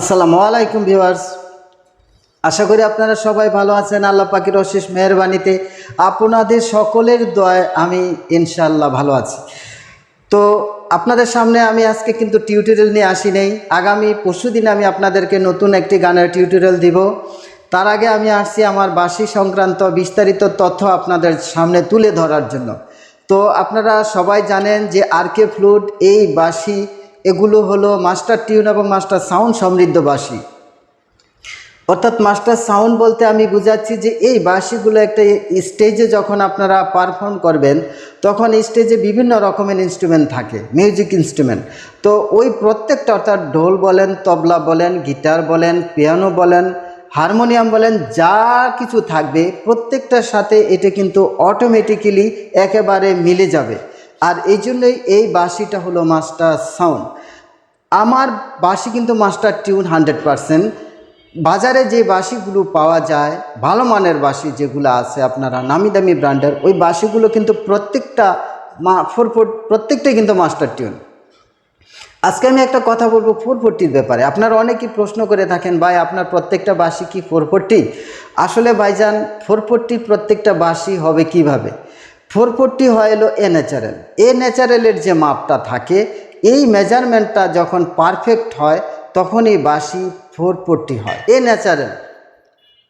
আসসালামু আলাইকুম ভিউয়ার্স। আশা করি আপনারা সবাই ভালো আছেন। আল্লাহ পাখির অশেষ মেহরবানিতে আপনাদের সকলের দয় আমি ইনশাল্লাহ ভালো আছি। তো আপনাদের সামনে আমি আজকে কিন্তু টিউটোরিয়াল নিয়ে আসি নেই। আগামী পরশু দিন আমি আপনাদেরকে নতুন একটি গানের টিউটোরিয়াল দিব। তার আগে আমি আসছি আমার বাসি সংক্রান্ত বিস্তারিত তথ্য আপনাদের সামনে তুলে ধরার জন্য। তো আপনারা সবাই জানেন যে আর কে ফ্লুট এই বাসি এগুলো হলো মাস্টার টিউন এবং মাস্টার সাউন্ড সমৃদ্ধ বাসি অর্থাৎ মাস্টার সাউন্ড বলতে আমি বুঝাচ্ছি যে এই বাঁশিগুলো একটা স্টেজে যখন আপনারা পারফর্ম করবেন, তখন স্টেজে বিভিন্ন রকমের ইনস্ট্রুমেন্ট থাকে, মিউজিক ইনস্ট্রুমেন্ট। তো ওই প্রত্যেকটা, অর্থাৎ ঢোল বলেন, তবলা বলেন, গিটার বলেন, পিয়ানো বলেন, হারমোনিয়াম বলেন, যা কিছু থাকবে, প্রত্যেকটার সাথে এটা কিন্তু অটোমেটিক্যালি একেবারে মিলে যাবে। আর এই জন্যই এই বাঁশিটা হলো মাস্টার সাউন্ড। আমার বাঁশি কিন্তু মাস্টার টিউন হান্ড্রেড পারসেন্ট। বাজারে যে বাঁশিগুলো পাওয়া যায়, ভালো মানের বাঁশি যেগুলো আছে আপনারা নামি দামি ব্র্যান্ডের, ওই বাঁশিগুলো কিন্তু প্রত্যেকটা মা, ফোর ফোর, প্রত্যেকটাই কিন্তু মাস্টার টিউন। আজকে আমি একটা কথা বলব ফোর ফোরটির ব্যাপারে। আপনারা অনেকেই প্রশ্ন করে থাকেন, ভাই, আপনার প্রত্যেকটা বাঁশি কি ফোর ফোরটি? আসলে ভাইজান, ফোর ফোরটির প্রত্যেকটা বাঁশি হবে কীভাবে? ফোর ফোরটি হয় এলো এ ন্যাচারাল এ ন্যাচারালের যে মাপটা থাকে, এই মেজারমেন্টটা যখন পারফেক্ট হয় তখন এই বাঁশি ফোর ফোরটি হয়। এ ন্যাচারাল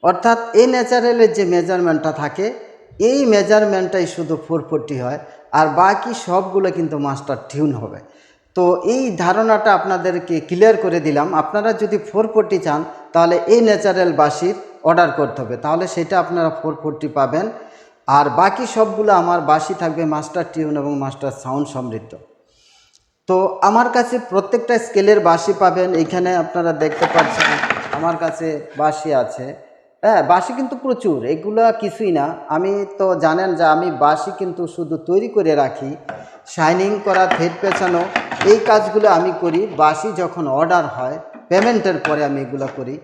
অর্থাৎ এই ন্যাচারালের যে মেজারমেন্টটা থাকে, এই মেজারমেন্টটাই শুধু ফোর ফোরটি হয়, আর বাকি সবগুলো কিন্তু মাস্টার টিউন হবে। তো এই ধারণাটা আপনাদেরকে ক্লিয়ার করে দিলাম। আপনারা যদি ফোর ফোরটি চান, তাহলে এই ন্যাচারাল বাসির অর্ডার করতে হবে। তাহলে সেটা আপনারা ফোর ফোরটি পাবেন। আর বাকি সবগুলো আমার বাসি থাকবে মাস্টার টিউন এবং মাস্টার সাউন্ড সমৃদ্ধ। তো আমার কাছে প্রত্যেকটা স্কেলের বাঁশি পাবেন এইখানে আপনারা দেখতে পাচ্ছেন আমার কাছে বাঁশি আছে। হ্যাঁ বাঁশি কিন্তু প্রচুর, এগুলো কিছুই না। আমি তো জানেন যে আমি বাঁশি কিন্তু শুধু তৈরি করে রাখি, শাইনিং করা থ্রেড পেছানো, এই কাজগুলো আমি করি। বাঁশি যখন অর্ডার হয়, পেমেন্টের পরে আমি এগুলো করি।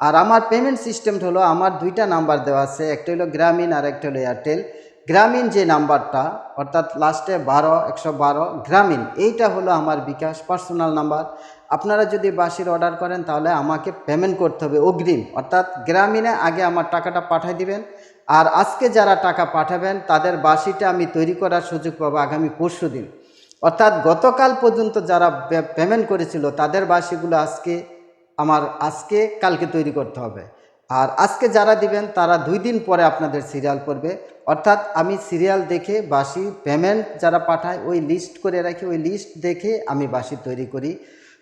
আর আমার পেমেন্ট সিস্টেমটা হলো আমার দুইটা নাম্বার দেওয়া আছে, একটা হলো গ্রামীণ আর একটা হলো এয়ারটেল গ্রামীণ যে নাম্বারটা অর্থাৎ লাস্টে বারো, একশো বারো গ্রামীণ এইটা হলো আমার বিকাশ পার্সোনাল নাম্বার আপনারা যদি বাসির অর্ডার করেন, তাহলে আমাকে পেমেন্ট করতে হবে অগ্রিম। অর্থাৎ গ্রামীণে আগে আমার টাকাটা পাঠিয়ে দিবেন। আর আজকে যারা টাকা পাঠাবেন, তাদের বাসিটা আমি তৈরি করার সুযোগ পাবো আগামী পরশু দিন অর্থাৎ গতকাল পর্যন্ত যারা পেমেন্ট করেছিল, তাদের বাসিগুলো আজকে আমার আজকে, কালকে তৈরি করতে হবে। আর আজকে যারা দিবেন, তারা দুই দিন পরে আপনাদের সিরিয়াল পড়বে। অর্থাৎ আমি সিরিয়াল দেখে বাসি পেমেন্ট যারা পাঠায়, ওই লিস্ট করে রাখি। ওই লিস্ট দেখে আমি বাসি তৈরি করি।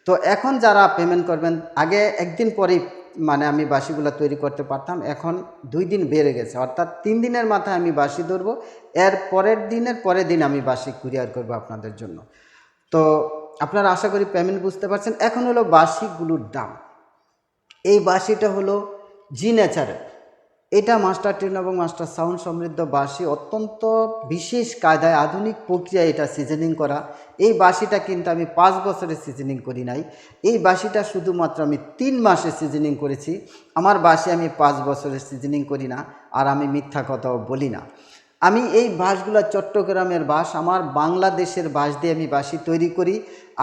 তো এখন যারা পেমেন্ট করবেন, আগে একদিন পরেই মানে আমি বাসিগুলো তৈরি করতে পারতাম। এখন দুই দিন বেড়ে গেছে। অর্থাৎ তিন দিনের মাথায় আমি বাসি ধরবো। এর পরের দিনের পরের দিন আমি বাসি কুরিয়ার করব আপনাদের জন্য। তো আপনারা আশা করি পেমেন্ট বুঝতে পারছেন। এখন হলো বাসিগুলোর দাম। এই বাসিটা হলো জি ন্যাচারের এটা মাস্টার টেন এবং মাস্টার সাউন্ড সমৃদ্ধ বাঁশি অত্যন্ত বিশেষ কায়দায় আধুনিক প্রক্রিয়ায় এটা সিজনিং করা। এই বাঁশিটা কিন্তু আমি পাঁচ বছরের সিজনিং করি নাই। এই বাঁশিটা শুধুমাত্র আমি তিন মাসে সিজনিং করেছি। আমার বাঁশি আমি পাঁচ বছরের সিজনিং করি না, আর আমি মিথ্যা কথাও বলি না। আমি এই বাঁশগুলো চট্টগ্রামের বাঁশ আমার বাংলাদেশের বাঁশ দিয়ে আমি বাঁশি তৈরি করি।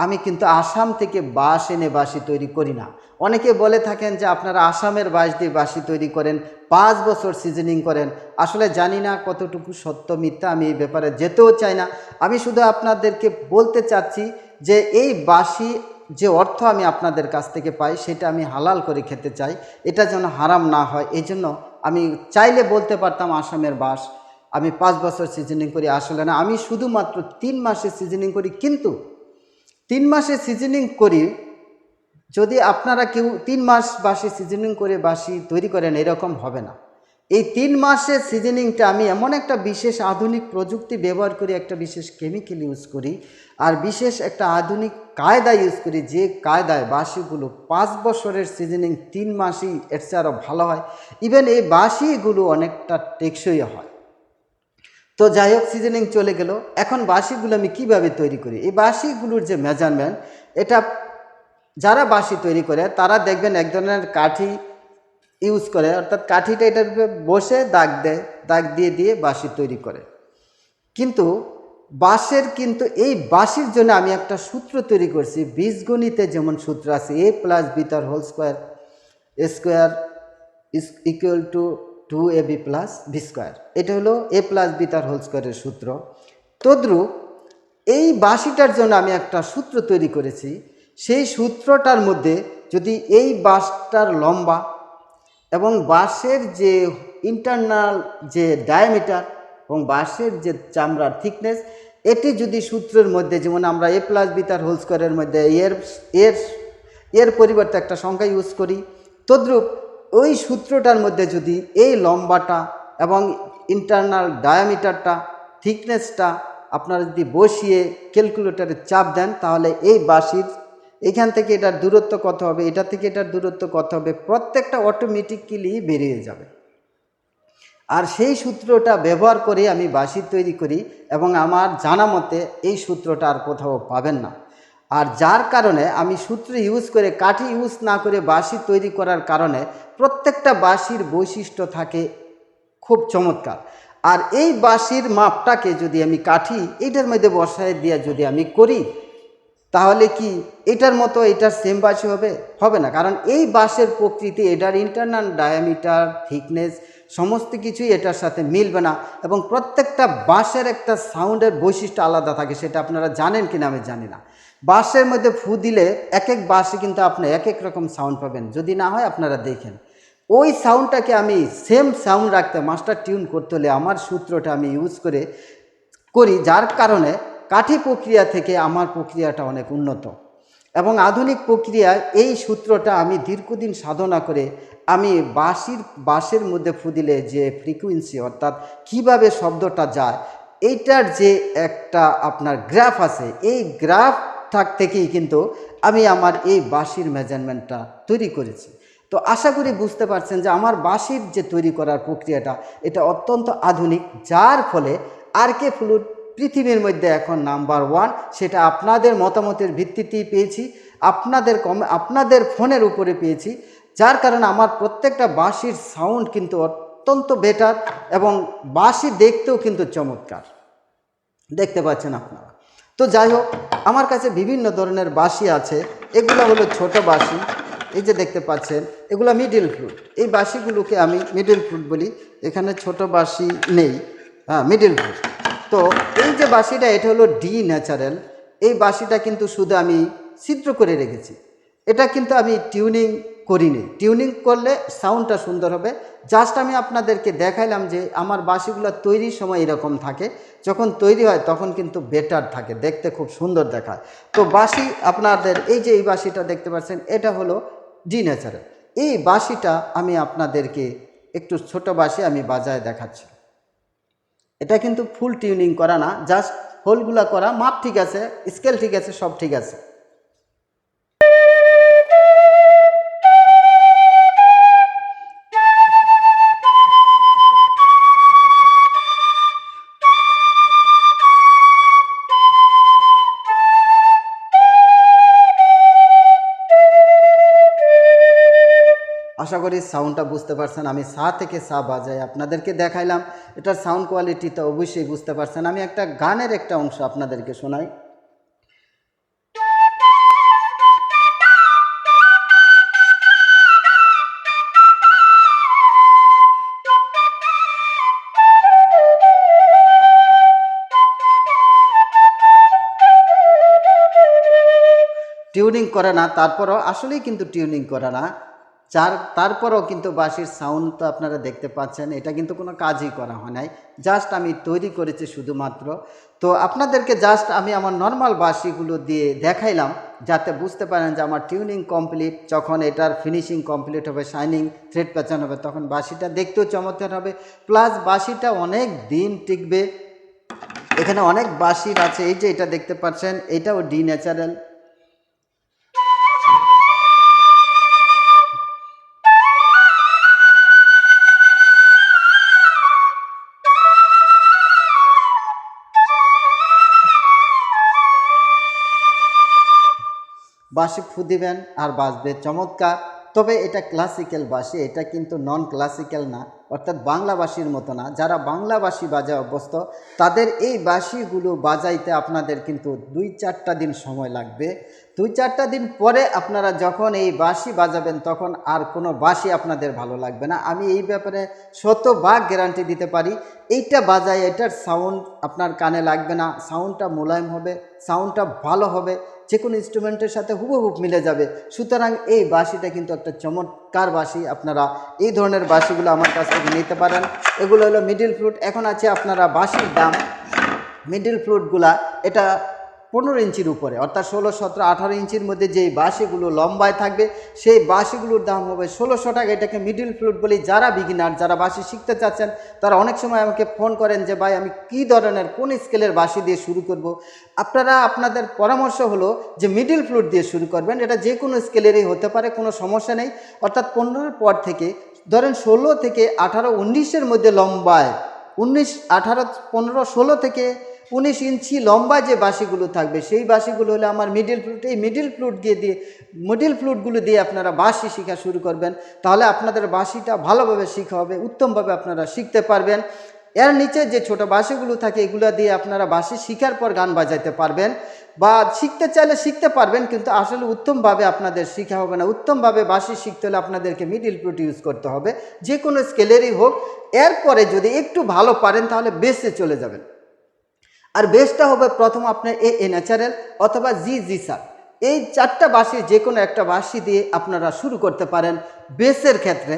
আমি কিন্তু আসাম থেকে বাঁশ এনে বাঁশি তৈরি করি না। অনেকে বলে থাকেন যে আপনারা আসামের বাঁশ দিয়ে বাঁশি তৈরি করেন, পাঁচ বছর সিজনিং করেন। আসলে জানি না কতটুকু সত্য মিথ্যা, আমি এই ব্যাপারে যেতেও চাই না। আমি শুধু আপনাদেরকে বলতে চাচ্ছি যে এই বাঁশি যে অর্থ আমি আপনাদের কাছ থেকে পাই, সেটা আমি হালাল করে খেতে চাই। এটা যেন হারাম না হয়। এই জন্য আমি চাইলে বলতে পারতাম আসামের বাঁশ আমি পাঁচ বছর সিজনিং করি, আসলে না। আমি শুধুমাত্র তিন মাসে সিজনিং করি, কিন্তু তিন মাসে সিজনিং করি, যদি আপনারা কেউ তিন মাস বাসি সিজনিং করে বাসি তৈরি করেন, এরকম হবে না। এই তিন মাসের সিজনিংটা আমি এমন একটা বিশেষ আধুনিক প্রযুক্তি ব্যবহার করি, একটা বিশেষ কেমিক্যাল ইউজ করি, আর বিশেষ একটা আধুনিক কায়দা ইউজ করি, যে কায়দায় বাসিগুলো পাঁচ বছরের সিজনিং তিন মাসই এর চেয়ে আরও ভালো হয়। ইভেন এই বাসিগুলো অনেকটা টেকসই হয়। তো যাই হোক সিজনিং চলে গেল। এখন বাঁশিগুলো আমি কীভাবে তৈরি করি? এই বাঁশিগুলোর যে মেজারমেন্ট এটা যারা বাঁশি তৈরি করে, তারা দেখবেন এক ধরনের কাঠি ইউজ করে। অর্থাৎ কাঠিটা এটার উপরে বসে দাগ দেয়, দাগ দিয়ে দিয়ে বাঁশি তৈরি করে। কিন্তু বাঁশের কিন্তু, এই বাঁশির জন্য আমি একটা সূত্র তৈরি করছি। বীজগণিতে যেমন সূত্র আছে এ প্লাস বি তার whole square square is equal to two A B plus B square এটা হলো এ প্লাস বি তার হোল স্কোয়ারের সূত্র। তদ্রূপ এই বাঁশিটার জন্য আমি একটা সূত্র তৈরি করেছি। সেই সূত্রটার মধ্যে যদি এই বাঁশটার লম্বা এবং বাঁশের যে ইন্টারনাল যে ডায়ামিটার এবং বাঁশের যে চামড়ার থিকনেস এটি যদি সূত্রের মধ্যে, যেমন আমরা এ প্লাস বি তার হোল স্কোয়ারের মধ্যে এর এর এর পরিবর্তে একটা সংখ্যা ইউজ করি, তদ্রূপ ওই সূত্রটার মধ্যে যদি এই লম্বাটা এবং ইন্টারনাল ডায়ামিটারটা থিকনেসটা আপনারা যদি বসিয়ে ক্যালকুলেটারে চাপ দেন, তাহলে এই বাঁশির এখান থেকে এটার দূরত্ব কত হবে, এটা থেকে এটার দূরত্ব কত হবে, প্রত্যেকটা অটোমেটিক্যালি বেরিয়ে যাবে। আর সেই সূত্রটা ব্যবহার করে আমি বাঁশি তৈরি করি এবং আমার জানা মতে এই সূত্রটা আর কোথাও পাবেন না। আর যার কারণে আমি সূত্র ইউজ করে, কাঠি ইউজ না করে বাঁশি তৈরি করার কারণে প্রত্যেকটা বাঁশির বৈশিষ্ট্য থাকে খুব চমৎকার। আর এই বাঁশির মাপটাকে যদি আমি কাঠি এইটার মধ্যে বসায় দিয়ে যদি আমি করি, তাহলে কি এটার মতো এটার সেম বাঁশি হবে? হবে না। কারণ এই বাঁশের প্রকৃতি, এটার ইন্টারনাল ডায়ামিটার থিকনেস সমস্ত কিছুই এটার সাথে মিলবে না এবং প্রত্যেকটা বাঁশের একটা সাউন্ডের বৈশিষ্ট্য আলাদা থাকে, সেটা আপনারা জানেন কিনা আমি জানি না। বাঁশের মধ্যে ফু দিলে এক এক বাঁশে কিন্তু আপনি এক এক রকম সাউন্ড পাবেন। যদি না হয় আপনারা দেখেন। ওই সাউন্ডটাকে আমি সেম সাউন্ড রাখতে মাস্টার টিউন করতে হলে আমার সূত্রটা আমি ইউজ করে করি, যার কারণে কাঠি প্রক্রিয়া থেকে আমার প্রক্রিয়াটা অনেক উন্নত। এবং আধুনিক প্রক্রিয়ায় এই সূত্রটা আমি দীর্ঘদিন সাধনা করে আমি বাঁশির, বাঁশের মধ্যে ফুদিলে যে ফ্রিকুয়েন্সি অর্থাৎ কীভাবে শব্দটা যায়, এইটার যে একটা আপনার গ্রাফ আছে, এই গ্রাফটার থেকেই কিন্তু আমি আমার এই বাঁশির মেজারমেন্টটা তৈরি করেছি। তো আশা করি বুঝতে পারছেন যে আমার বাঁশির যে তৈরি করার প্রক্রিয়াটা, এটা অত্যন্ত আধুনিক, যার ফলে আর কে ফ্লুট পৃথিবীর মধ্যে এখন নাম্বার ওয়ান, সেটা আপনাদের মতামতের ভিত্তিতেই পেয়েছি, আপনাদের কম, আপনাদের ফোনের উপরে পেয়েছি, যার কারণে আমার প্রত্যেকটা বাঁশির সাউন্ড কিন্তু অত্যন্ত বেটার এবং বাঁশি দেখতেও কিন্তু চমৎকার। দেখতে পাচ্ছেন আপনারা। তো যাই হোক আমার কাছে বিভিন্ন ধরনের বাঁশি আছে। এগুলো হলো ছোট বাঁশি। এই যে দেখতে পাচ্ছেন, এগুলো মিডিল ফ্লুট এই বাঁশিগুলোকে আমি মিডিল ফ্লুট বলি। এখানে ছোট বাঁশি নেই। হ্যাঁ মিডিল ফ্লুট তো এই যে বাঁশিটা, এটা হলো ডি ন্যাচারাল এই বাঁশিটা কিন্তু শুধু আমি ছিদ্র করে রেখেছি। এটা কিন্তু আমি টিউনিং করিনি। টিউনিং করলে সাউন্ডটা সুন্দর হবে। জাস্ট আমি আপনাদেরকে দেখাইলাম যে আমার বাঁশিগুলো তৈরির সময় এরকম থাকে। যখন তৈরি হয় তখন কিন্তু বেটার থাকে। দেখতে খুব সুন্দর দেখায়। তো বাঁশি আপনাদের, এই যে এই বাঁশিটা দেখতে পাচ্ছেন, এটা হলো ডি ন্যাচারাল এই বাঁশিটা আমি আপনাদেরকে একটু ছোট বাঁশি আমি বাজায় দেখাচ্ছি। এটা কিন্তু ফুল টিউনিং করা না জাস্ট হোলগুলা করা। মাপ ঠিক আছে স্কেল ঠিক আছে, সব ঠিক আছে। আশা করি সাউন্ডটা বুঝতে পারছেন। আমি সা থেকে সা বাজাই আপনাদেরকে দেখাইলাম। এটার সাউন্ড কোয়ালিটি তো অবশ্যই বুঝতে পারছেন। আমি একটা গানের একটা অংশ আপনাদেরকে শোনাই। টিউনিং করে না, তারপরও আসলেই কিন্তু টিউনিং করে না। যার তারপরও কিন্তু বাঁশির সাউন্ড তো আপনারা দেখতে পাচ্ছেন, এটা কিন্তু কোনো কাজই করা হয় নাই। জাস্ট আমি তৈরি করেছি শুধুমাত্র। তো আপনাদেরকে জাস্ট আমি আমার নর্মাল বাঁশিগুলো দিয়ে দেখাইলাম, যাতে বুঝতে পারেন যে আমার টিউনিং কমপ্লিট যখন এটার ফিনিশিং কমপ্লিট হবে শাইনিং থ্রেড প্যাচান হবে, তখন বাঁশিটা দেখতেও চমৎকার হবে। প্লাস বাঁশিটা অনেক দিন টিকবে। এখানে অনেক বাঁশির আছে, এই যে এটা দেখতে পাচ্ছেন, এটাও ডি ন্যাচারাল বাঁশি ফু দিবেন আর বাজবে চমৎকার। তবে এটা ক্লাসিক্যাল বাঁশি, এটা কিন্তু নন ক্লাসিক্যাল না। অর্থাৎ বাংলাভাষীর মতো না, যারা বাংলাভাষী বাজায় অভ্যস্ত, তাদের এই বাঁশিগুলো বাজাইতে আপনাদের কিন্তু দুই চারটা দিন সময় লাগবে। দুই চারটা দিন পরে আপনারা যখন এই বাঁশি বাজাবেন, তখন আর কোনো বাঁশি আপনাদের ভালো লাগবে না। আমি এই ব্যাপারে শত শতভাগ গ্যারান্টি দিতে পারি, এইটা বাজায় এটার সাউন্ড আপনার কানে লাগবে না সাউন্ডটা মোলায়েম হবে সাউন্ডটা ভালো হবে যে কোনো ইনস্ট্রুমেন্টের সাথে হুবহুব মিলে যাবে। সুতরাং এই বাঁশিটা কিন্তু একটা চমৎকার বাঁশি আপনারা এই ধরনের বাসিগুলো আমার কাছ থেকে নিতে পারেন। এগুলো হলো মিডিল ফ্রুট এখন আছে আপনারা বাসির দাম। মিডিল ফ্রুটগুলা এটা পনেরো ইঞ্চির উপরে, অর্থাৎ ষোলো, সতেরো, আঠারো ইঞ্চির মধ্যে যেই বাঁশিগুলো লম্বায় থাকবে, সেই বাঁশিগুলোর দাম হবে ষোলোশো টাকা। এটাকে মিডিল ফ্লুট বলি যারা বিগিনার যারা বাঁশি শিখতে চাচ্ছেন, তারা অনেক সময় আমাকে ফোন করেন যে, ভাই, আমি কী ধরনের, কোন স্কেলের বাঁশি দিয়ে শুরু করব। আপনারা, আপনাদের পরামর্শ হলো যে মিডিল ফ্লুট দিয়ে শুরু করবেন। এটা যে কোনো স্কেলেরই হতে পারে, কোনো সমস্যা নেই। অর্থাৎ পনেরোর পর থেকে, ধরেন ষোলো থেকে আঠারো, উনিশের মধ্যে লম্বায়, উনিশ, আঠারো, পনেরো, ষোলো থেকে উনিশ ইঞ্চি লম্বা যে বাঁশিগুলো থাকবে, সেই বাঁশিগুলো হলে আমার মিডিল ফ্লুট এই মিডিল ফ্লুট দিয়ে দিয়ে মিডিল ফ্লুটগুলো দিয়ে আপনারা বাঁশি শেখা শুরু করবেন। তাহলে আপনাদের বাঁশিটা ভালোভাবে শেখা হবে, উত্তমভাবে আপনারা শিখতে পারবেন। এর নিচে যে ছোট বাঁশিগুলো থাকে, এগুলো দিয়ে আপনারা বাঁশি শিখার পর গান বাজাইতে পারবেন। বা শিখতে চাইলে শিখতে পারবেন, কিন্তু আসলে উত্তমভাবে আপনাদের শিখা হবে না। উত্তমভাবে বাঁশি শিখতে হলে আপনাদেরকে মিডিল ফ্লুট ইউজ করতে হবে। যে কোনো স্কেলেরই হোক, এরপরে যদি একটু ভালো পারেন, তাহলে বেসে চলে যাবেন। আর বেসটা হবে প্রথম আপনার এ এ ন্যাচারাল অথবা জি জি সার এই চারটা বাঁশি যে কোনো একটা বাঁশি দিয়ে আপনারা শুরু করতে পারেন বেসের ক্ষেত্রে।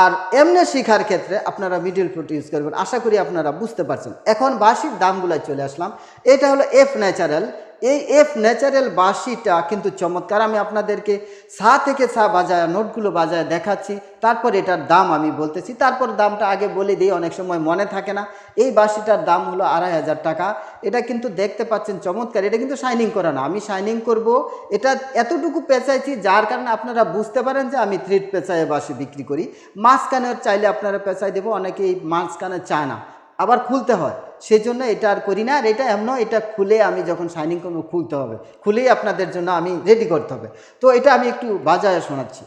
আর এমনি শিখার ক্ষেত্রে আপনারা মিডিল ফ্লুট ইউজ করবেন। আশা করি আপনারা বুঝতে পারছেন। এখন বাঁশির দামগুলো চলে আসলাম। এটা হলো এফ ন্যাচারাল এই এফ ন্যাচারাল বাঁশিটা কিন্তু চমৎকার। আমি আপনাদেরকে সা থেকে সা বাজায়, নোটগুলো বাজায় দেখাচ্ছি। তারপর এটার দাম আমি বলতেছি। তারপর দামটা আগে বলে দিই, অনেক সময় মনে থাকে না। এই বাঁশিটার দাম হলো আড়াই হাজার টাকা। এটা কিন্তু দেখতে পাচ্ছেন চমৎকার। এটা কিন্তু শাইনিং করা না। আমি শাইনিং করব। এটা এতটুকু পেঁচাইছি, যার কারণে আপনারা বুঝতে পারেন যে আমি থ্রিড পেঁচায় বাঁশি বিক্রি করি। মাঝখানের চাইলে আপনারা পেঁচাই দেবো, অনেকেই মাঝখানে চায় না। আবার খুলতে হয়। সেই জন্য এটা আর করি না। আর এটা এমন এটা খুলে আমি যখন শাইনিং করব, খুলতে হবে। খুলেই আপনাদের জন্য আমি রেডি করতে হবে। তো এটা আমি একটু বাজায় শোনাচ্ছি।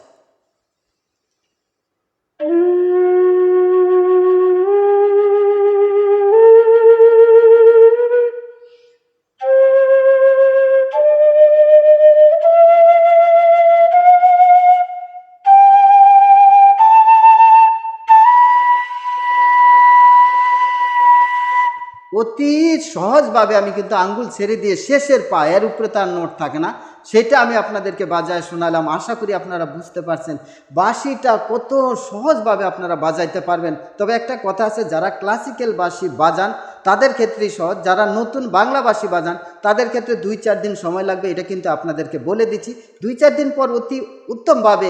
অতি সহজভাবে আমি কিন্তু আঙ্গুল ছেড়ে দিয়ে শেষের পা এর উপরে তার নোট থাকে না। সেটা আমি আপনাদেরকে বাজায় শোনালাম। আশা করি আপনারা বুঝতে পারছেন। বাঁশিটা কত সহজভাবে আপনারা বাজাইতে পারবেন। তবে একটা কথা আছে, যারা ক্লাসিক্যাল বাঁশি বাজান, তাদের ক্ষেত্রেই সহজ। যারা নতুন বাংলা বাঁশি বাজান, তাদের ক্ষেত্রে দুই চার দিন সময় লাগবে, এটা কিন্তু আপনাদেরকে বলে দিচ্ছি। দুই চার দিন পর অতি উত্তমভাবে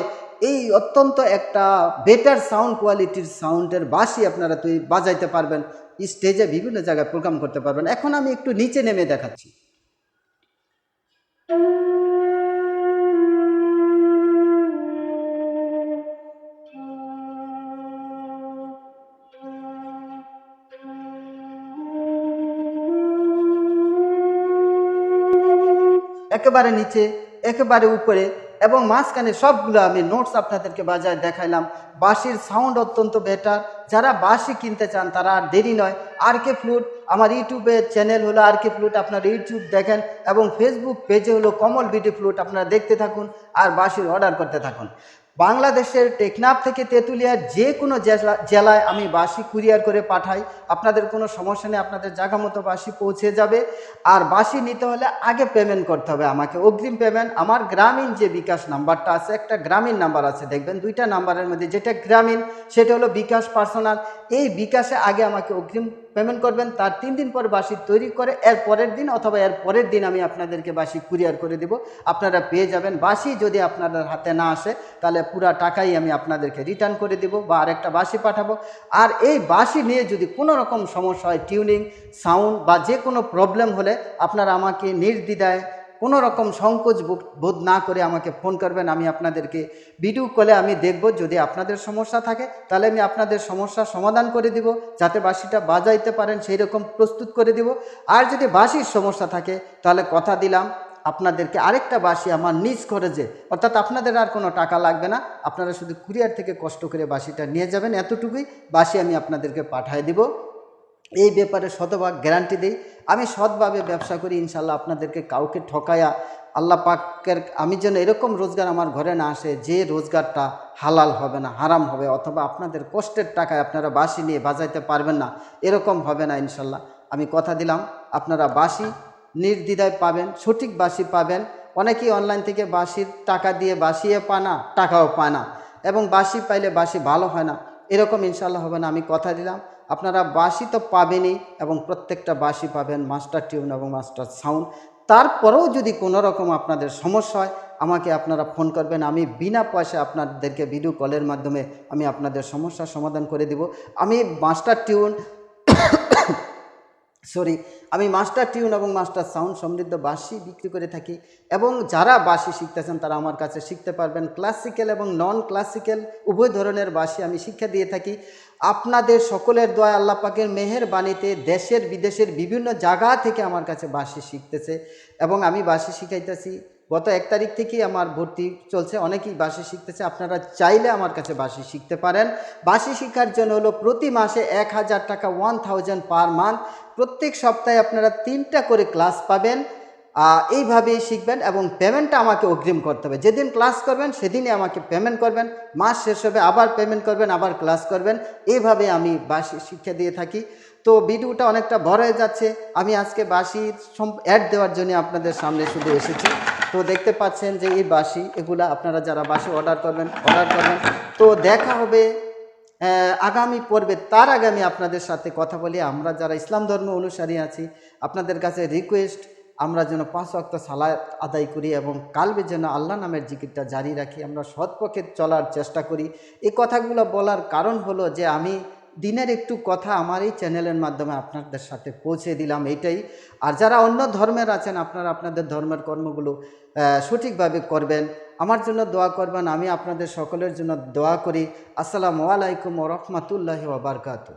এই অত্যন্ত একটা বেটার সাউন্ড কোয়ালিটির সাউন্ডের বাঁশি আপনারা তুই বাজাইতে পারবেন। স্টেজে বিভিন্ন জায়গায় প্রোগ্রাম করতে পারবেন। এখন আমি একটু নিচে নেমে দেখাচ্ছি। একেবারে নিচে, একেবারে উপরে এবং মাঝখানে সবগুলো আমি নোটস আপনাদেরকে বাজায় দেখাইলাম। বাঁশির সাউন্ড অত্যন্ত বেটার যারা বাসি কিনতে চান, তারা আর দেরি নয়। আর কে ফ্লুট আমার ইউটিউবের চ্যানেল হলো আর কে ফ্লুট আপনার ইউটিউব দেখেন এবং ফেসবুক পেজে হলো কমল বিউটি ফ্লুট আপনারা দেখতে থাকুন আর বাসির অর্ডার করতে থাকুন। বাংলাদেশের টেকনাফ থেকে তেঁতুলিয়ার যে কোনো জেলা জেলায় আমি বাসি কুরিয়ার করে পাঠাই। আপনাদের কোনো সমস্যা নেই, আপনাদের জায়গা মতো বাসি পৌঁছে যাবে। আর বাসি নিতে হলে আগে পেমেন্ট করতে হবে আমাকে। অগ্রিম পেমেন্ট আমার গ্রামীণ যে বিকাশ নাম্বারটা আছে, একটা গ্রামীণ নাম্বার আছে, দেখবেন দুইটা নাম্বারের মধ্যে যেটা গ্রামীণ, সেটা হলো বিকাশ পার্সোনাল। এই বিকাশে আগে আমাকে অগ্রিম পেমেন্ট করবেন, তার তিন দিন পর বাসি তৈরি করে, এর পরের দিন অথবা এর পরের দিন আমি আপনাদেরকে বাসি কুরিয়ার করে দেব। আপনারা পেয়ে যাবেন বাসি যদি আপনাদের হাতে না আসে, তাহলে পুরা টাকাই আমি আপনাদেরকে রিটার্ন করে দেব বা আরেকটা বাসি পাঠাবো। আর এই বাসি নিয়ে যদি কোনো রকম সমস্যা হয়, টিউনিং, সাউন্ড বা যে কোনো প্রবলেম হলে আপনারা আমাকে নির্দ্বিধায় কোনো রকম সংকোচ বোধ- না করে আমাকে ফোন করবেন, আমি আপনাদেরকে ভিডিও কলে আমি দেখব, যদি আপনাদের সমস্যা থাকে, তাহলে আমি আপনাদের সমস্যা সমাধান করে দিব, যাতে বাঁশিটা বাজাইতে পারেন সেই রকম প্রস্তুত করে দিব। আর যদি বাঁশির সমস্যা থাকে, তাহলে কথা দিলাম, আপনাদেরকে আরেকটা বাসি আমার নিজ খরচে, অর্থাৎ আপনাদের আর কোনো টাকা লাগবে না, আপনারা শুধু কুরিয়ার থেকে কষ্ট করে বাসিটা নিয়ে যাবেন, এতটুকুই বাসি আমি আপনাদেরকে পাঠিয়ে দিব। এই ব্যাপারে শতভাগ গ্যারান্টি দিই। আমি সৎভাবে ব্যবসা করি, ইনশাল্লাহ আপনাদেরকে কাউকে ঠকায়া আল্লাহ পাকের, আমি যেন এরকম রোজগার আমার ঘরে না আসে, যে রোজগারটা হালাল হবে না, হারাম হবে, অথবা আপনাদের কষ্টের টাকায় আপনারা বাসি নিয়ে বাজাইতে পারবেন না, এরকম হবে না ইনশাল্লাহ। আমি কথা দিলাম, আপনারা বাসি নির্দ্বিধায় পাবেন, সঠিক বাসি পাবেন। অনেকেই অনলাইন থেকে বাসির টাকা দিয়ে বাসিয়ে পায় না, টাকাও পায় না, এবং বাসি পাইলে বাসি ভালো হয় না, এরকম ইনশাল্লাহ হবে না, আমি কথা দিলাম। আপনারা বাসি তো পাবেনই এবং প্রত্যেকটা বাসি পাবেন মাস্টার টিউন এবং মাস্টার সাউন্ড তারপরেও যদি কোনো রকম আপনাদের সমস্যা হয়, আমাকে আপনারা ফোন করবেন। আমি বিনা পয়সা আপনাদেরকে ভিডিও কলের মাধ্যমে আমি আপনাদের সমস্যার সমাধান করে দিব। আমি মাস্টার টিউন সরি আমি মাস্টার টিউন এবং মাস্টার সাউন্ড সমৃদ্ধ বাঁশি বিক্রি করে থাকি এবং যারা বাঁশি শিখতেছেন তারা আমার কাছে শিখতে পারবেন ক্লাসিক্যাল এবং নন ক্লাসিক্যাল উভয় ধরনের বাঁশি আমি শিক্ষা দিয়ে থাকি। আপনাদের সকলের দয়া আল্লাহ পাকের মেহের বাণীতে দেশের বিদেশের বিভিন্ন জায়গা থেকে আমার কাছে বাঁশি শিখতেছে এবং আমি বাঁশি শিখাইতেছি। গত এক তারিখ থেকেই আমার ভর্তি চলছে, অনেকেই বাঁশি শিখতেছে, আপনারা চাইলে আমার কাছে বাঁশি শিখতে পারেন। বাঁশি শিক্ষার জন্য হলো প্রতি মাসে এক হাজার টাকা ওয়ান থাউজেন্ড পার মান্থ প্রত্যেক সপ্তাহে আপনারা তিনটা করে ক্লাস পাবেন এইভাবেই শিখবেন এবং পেমেন্টটা আমাকে অগ্রিম করতে হবে। যেদিন ক্লাস করবেন, সেদিনই আমাকে পেমেন্ট করবেন, মাস শেষ হবে, আবার পেমেন্ট করবেন, আবার ক্লাস করবেন, এইভাবে আমি বাসি শিক্ষা দিয়ে থাকি। তো ভিডিওটা অনেকটা বড় হয়ে যাচ্ছে, আমি আজকে বাসির অ্যাড দেওয়ার জন্য আপনাদের সামনে শুধু এসেছি। তো দেখতে পাচ্ছেন যে এই বাসি, এগুলা আপনারা যারা বাসি অর্ডার করবেন অর্ডার করবেন। তো দেখা হবে আগামী পর্বে, তার আগে আমি আপনাদের সাথে কথা বলি। আমরা যারা ইসলাম ধর্ম অনুসারী আছি, আপনাদের কাছে রিকোয়েস্ট আমরা যেন পাঁচ অক্ত সালায় আদায় করি এবং কালবে যেন আল্লাহ নামের জিকিরটা জারি রাখি। আমরা সৎপক্ষে চলার চেষ্টা করি। এই কথাগুলো বলার কারণ হলো যে আমি দিনের একটু কথা আমার এই চ্যানেলের মাধ্যমে আপনাদের সাথে পৌঁছে দিলাম এটাই। আর যারা অন্য ধর্মের আছেন, আপনারা আপনাদের ধর্মের কর্মগুলো সঠিকভাবে করবেন। আমার জন্য দোয়া করবেন, আমি আপনাদের সকলের জন্য দোয়া করি। আসসালামু আলাইকুম ও রহমতুল্লাহি ওবরকাতু